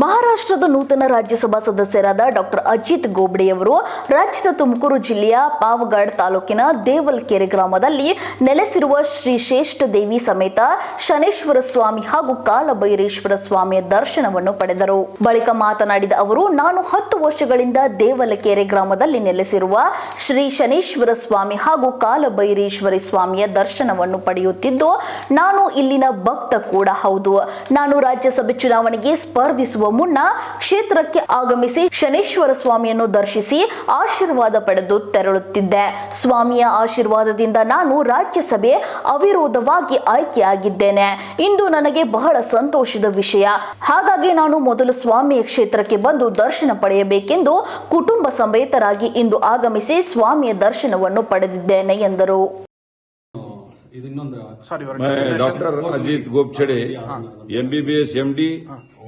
ಮಹಾರಾಷ್ಟ್ರದ ನೂತನ ರಾಜ್ಯಸಭಾ ಸದಸ್ಯರಾದ ಡಾಕ್ಟರ್ ಅಜಿತ್ ಗೋಬ್ಡೆಯವರು ರಾಜ್ಯದ ತುಮಕೂರು ಜಿಲ್ಲೆಯ ಪಾವಗಡ್ ತಾಲೂಕಿನ ದೇವಲ್ಕೆರೆ ಗ್ರಾಮದಲ್ಲಿ ನೆಲೆಸಿರುವ ಶ್ರೀ ಶ್ರೇಷ್ಠ ದೇವಿ ಸಮೇತ ಶನೇಶ್ವರ ಸ್ವಾಮಿ ಹಾಗೂ ಕಾಲಭೈರೇಶ್ವರ ಸ್ವಾಮಿಯ ದರ್ಶನವನ್ನು ಪಡೆದರು. ಬಳಿಕ ಮಾತನಾಡಿದ ಅವರು, ನಾನು ಹತ್ತು ವರ್ಷಗಳಿಂದ ದೇವಲಕೆರೆ ಗ್ರಾಮದಲ್ಲಿ ನೆಲೆಸಿರುವ ಶ್ರೀ ಶನೇಶ್ವರ ಸ್ವಾಮಿ ಹಾಗೂ ಕಾಲಭೈರೇಶ್ವರಿ ಸ್ವಾಮಿಯ ದರ್ಶನವನ್ನು ಪಡೆಯುತ್ತಿದ್ದು, ನಾನು ಇಲ್ಲಿನ ಭಕ್ತ ಕೂಡ ಹೌದು. ನಾನು ರಾಜ್ಯಸಭೆ ಚುನಾವಣೆಗೆ ಸ್ಪರ್ಧಿಸುವ ಮುಗಿಸುವ ಮುನ್ನ ಕ್ಷೇತ್ರಕ್ಕೆ ಆಗಮಿಸಿ ಶನೇಶ್ವರ ಸ್ವಾಮಿಯನ್ನು ದರ್ಶಿಸಿ ಆಶೀರ್ವಾದ ಪಡೆದು ತೆರಳುತ್ತಿದ್ದೆ. ಸ್ವಾಮಿಯ ಆಶೀರ್ವಾದದಿಂದ ನಾನು ರಾಜ್ಯಸಭೆ ಅವಿರೋಧವಾಗಿ ಆಯ್ಕೆಯಾಗಿದ್ದೇನೆ. ಇಂದು ನನಗೆ ಬಹಳ ಸಂತೋಷದ ವಿಷಯ. ಹಾಗಾಗಿ ನಾನು ಮೊದಲು ಸ್ವಾಮಿಯ ಕ್ಷೇತ್ರಕ್ಕೆ ಬಂದು ದರ್ಶನ ಪಡೆಯಬೇಕೆಂದು ಕುಟುಂಬ ಸಮೇತರಾಗಿ ಇಂದು ಆಗಮಿಸಿ ಸ್ವಾಮಿಯ ದರ್ಶನವನ್ನು ಪಡೆದಿದ್ದೇನೆ ಎಂದರು. Doctor Ajit Gopchade MBBS MD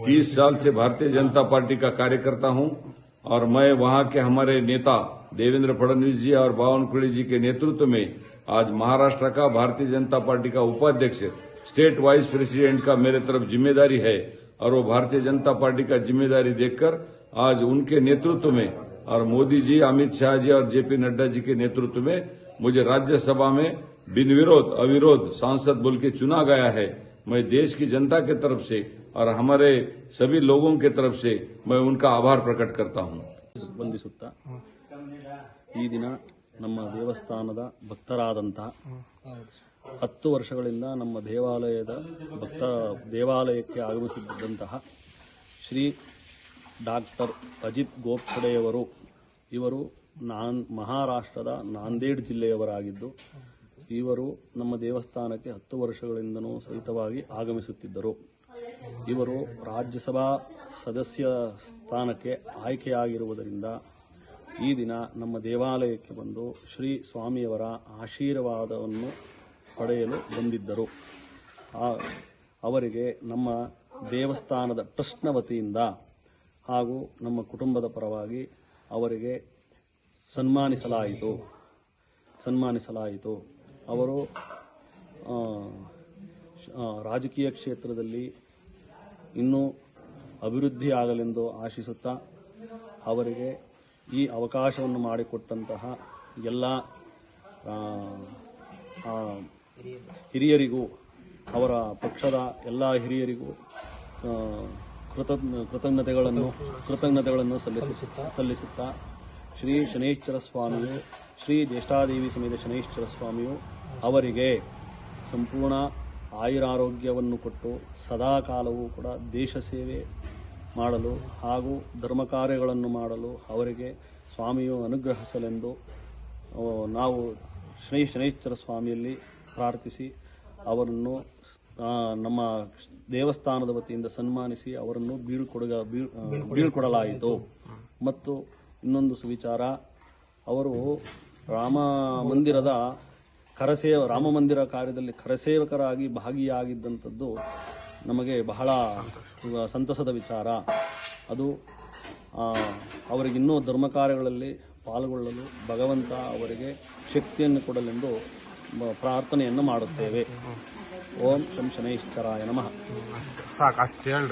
तीस साल से भारतीय जनता पार्टी का कार्यकर्ता हूँ और मैं वहाँ के हमारे नेता देवेंद्र फडणवीस जी और बावनकुड़ी जी के नेतृत्व में आज महाराष्ट्र का भारतीय जनता पार्टी का उपाध्यक्ष, स्टेट वाइस प्रेसिडेंट का मेरे तरफ़ ज़िम्मेदारी है और वो भारतीय जनता पार्टी का ज़िम्मेदारी देखकर आज उनके नेतृत्व में और मोदी जी, अमित शाह जी और जेपी नड्डा जी के नेतृत्व में मुझे राज्यसभा में बिन विरोध अविरोध सांसद बोल के चुना गया है। मैं देश की जनता के तरफ से और हमारे सभी लोगों के तरफ से मैं उनका आभार प्रकट करता हूं ವಂದಿಸುತ್ತಾ ಈ ದಿನ ನಮ್ಮ ದೇವಸ್ಥಾನದ ಭಕ್ತರಾದಂತಹ ಹತ್ತು ವರ್ಷಗಳಿಂದ ನಮ್ಮ ದೇವಾಲಯದ ಭಕ್ತ ದೇವಾಲಯಕ್ಕೆ ಆಗಮಿಸಿದ್ದಂತಹ ಶ್ರೀ ಡಾಕ್ಟರ್ ಅಜಿತ್ ಗೋಪ್ಛಡೆಯವರು ಇವರು ನಾನ್ ಮಹಾರಾಷ್ಟ್ರದ ನಾಂದೇಡ್ ಜಿಲ್ಲೆಯವರಾಗಿದ್ದು ಇವರು ನಮ್ಮ ದೇವಸ್ಥಾನಕ್ಕೆ ಹತ್ತು ವರ್ಷಗಳಿಂದನೂ ಸಹಿತವಾಗಿ ಆಗಮಿಸುತ್ತಿದ್ದರು. ಇವರು ರಾಜ್ಯಸಭಾ ಸದಸ್ಯ ಸ್ಥಾನಕ್ಕೆ ಆಯ್ಕೆಯಾಗಿರುವುದರಿಂದ ಈ ದಿನ ನಮ್ಮ ದೇವಾಲಯಕ್ಕೆ ಬಂದು ಶ್ರೀ ಸ್ವಾಮಿಯವರ ಆಶೀರ್ವಾದವನ್ನು ಪಡೆಯಲು ಬಂದಿದ್ದರು. ಅವರಿಗೆ ನಮ್ಮ ದೇವಸ್ಥಾನದ ಟ್ರಸ್ಟ್ನ ವತಿಯಿಂದ ಹಾಗೂ ನಮ್ಮ ಕುಟುಂಬದ ಪರವಾಗಿ ಅವರಿಗೆ ಸನ್ಮಾನಿಸಲಾಯಿತು. ಸನ್ಮಾನಿಸಲಾಯಿತು. ಅವರು ರಾಜಕೀಯ ಕ್ಷೇತ್ರದಲ್ಲಿ ಇನ್ನೂ ಅಭಿವೃದ್ಧಿ ಆಗಲೆಂದು ಆಶಿಸುತ್ತಾ ಅವರಿಗೆ ಈ ಅವಕಾಶವನ್ನು ಮಾಡಿಕೊಟ್ಟಂತಹ ಎಲ್ಲ ಹಿರಿಯರಿಗೂ, ಅವರ ಪಕ್ಷದ ಎಲ್ಲ ಹಿರಿಯರಿಗೂ ಕೃತಜ್ಞ, ಕೃತಜ್ಞತೆಗಳನ್ನು ಕೃತಜ್ಞತೆಗಳನ್ನು ಸಲ್ಲಿಸುತ್ತಾ ಸಲ್ಲಿಸುತ್ತಾ ಶ್ರೀ ಶನೇಶ್ವರ ಸ್ವಾಮಿಯು ಶ್ರೀ ಜ್ಯೇಷ್ಠಾದೇವಿ ಸಮೇತ ಶನೈಶ್ವರ ಸ್ವಾಮಿಯು ಅವರಿಗೆ ಸಂಪೂರ್ಣ ಆಯುರಾರೋಗ್ಯವನ್ನು ಕೊಟ್ಟು ಸದಾ ಕಾಲವೂ ಕೂಡ ದೇಶ ಸೇವೆ ಮಾಡಲು ಹಾಗೂ ಧರ್ಮ ಕಾರ್ಯಗಳನ್ನು ಮಾಡಲು ಅವರಿಗೆ ಸ್ವಾಮಿಯು ಅನುಗ್ರಹಿಸಲೆಂದು ನಾವು ಶ್ರೀ ಶನೈಶ್ವರ ಸ್ವಾಮಿಯಲ್ಲಿ ಪ್ರಾರ್ಥಿಸಿ ಅವರನ್ನು ನಮ್ಮ ದೇವಸ್ಥಾನದ ವತಿಯಿಂದ ಸನ್ಮಾನಿಸಿ ಅವರನ್ನು ಬೀಳ್ಕೊಡುಗ ಬೀಳ್ ಬೀಳ್ಕೊಡಲಾಯಿತು. ಮತ್ತು ಇನ್ನೊಂದು ಸುವಿಚಾರ ಅವರು ರಾಮ ಮಂದಿರದ ಕರಸೇವ ರಾಮ ಮಂದಿರ ಕಾರ್ಯದಲ್ಲಿ ಕರಸೇವಕರಾಗಿ ಭಾಗಿಯಾಗಿದ್ದಂಥದ್ದು ನಮಗೆ ಬಹಳ ಸಂತಸದ ವಿಚಾರ. ಅದು ಅವರಿಗಿನ್ನೂ ಧರ್ಮ ಕಾರ್ಯಗಳಲ್ಲಿ ಪಾಲ್ಗೊಳ್ಳಲು ಭಗವಂತ ಅವರಿಗೆ ಶಕ್ತಿಯನ್ನು ಕೊಡಲೆಂದು ಪ್ರಾರ್ಥನೆಯನ್ನು ಮಾಡುತ್ತೇವೆ. ಓಂ ಶಂ ಶನೈಶ್ಚರಾಯ ನಮಃ. ಸಾಕು, ಅಷ್ಟು ಹೇಳಿ